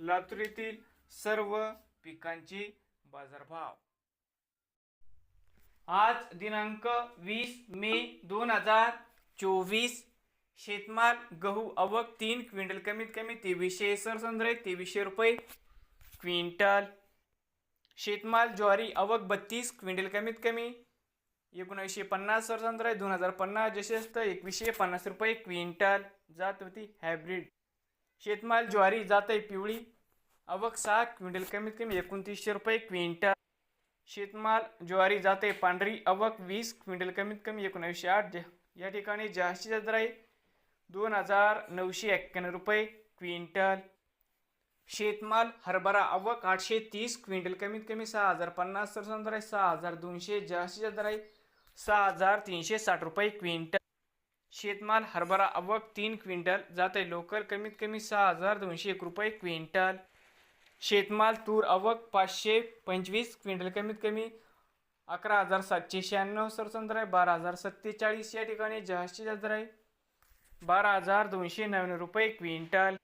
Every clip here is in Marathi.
लातूर येथील सर्व पिकांचे बाजारभाव. आज दिनांक वीस मे दोन हजार चोवीस. शेतमाल गहू आवक तीन क्विंटल कमीत कमी तेवीसशे सरसंद्रे तेवीसशे रुपये क्विंटल. शेतमाल ज्वारी आवक बत्तीस क्विंटल कमीत कमी एकोणीसशे पन्नास सरसंद्र दोन हजार पन्नास जशेस्त एकवीसशे पन्नास रुपये क्विंटल. जात होती हायब्रिड शेतमाल ज्वारी जात आहे पिवळी. आवक सहा क्विंटल कमीत कमी एकोणतीसशे रुपये क्विंटल. शेतमाल ज्वारी जाते पांढरी आवक वीस क्विंटल कमीत कमी एकोणीसशे आठ. या ठिकाणी जास्तीत दर आहे दोन हजार नऊशे एक्क्याण्णव रुपये क्विंटल. शेतमाल हरभरा आवक आठशे तीस क्विंटल कमीत कमी सहा हजार पन्नास तर दर आहे सहा हजार दोनशे. जास्तीत दर आहे सहा हजार तीनशे साठ रुपये क्विंटल. शेतमाल हरभरा आवक तीन क्विंटल जात आहे लोकल कमीत कमी सहा हजार दोनशे एक रुपये क्विंटल. शेतमाल तूर आवक पाचशे पंचवीस क्विंटल कमीत कमी अकरा हजार सातशे शहाण्णव सरसंद्र आहे बारा हजार सत्तेचाळीस या ठिकाणी जहाजची जास्त आहे बारा हजार दोनशे नव्याण्णव रुपये क्विंटल.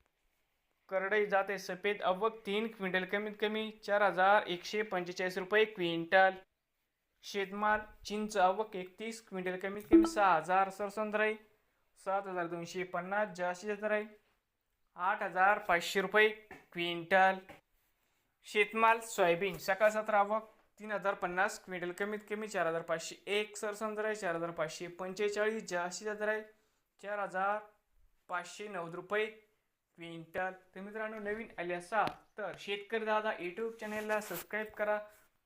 करडई जाते सफेद अवक तीन क्विंटल कमीत कमी चार हजार एकशे पंचेचाळीस रुपये क्विंटल. शेतमाल चिंच आवक एकतीस क्विंटल कमीत कमी सहा हजार सरसंद्र राही सात हजार दोनशे पन्नास जास्तीत जास्त राही आठ हजार पाचशे रुपये क्विंटल. शेतमाल सोयाबीन सकाळ सतरा आवक तीन हजार पन्नास क्विंटल कमीत कमी चार हजार पाचशे एक सरसंद्र राही चार हजार पाचशे पंचेचाळीस जास्तीत जास्त राही चार हजार पाचशे नव्वद रुपये क्विंटल. तर मित्रांनो नवीन आले असा तर शेतकरी दादा यूट्यूब चॅनेलला सबस्क्राईब करा.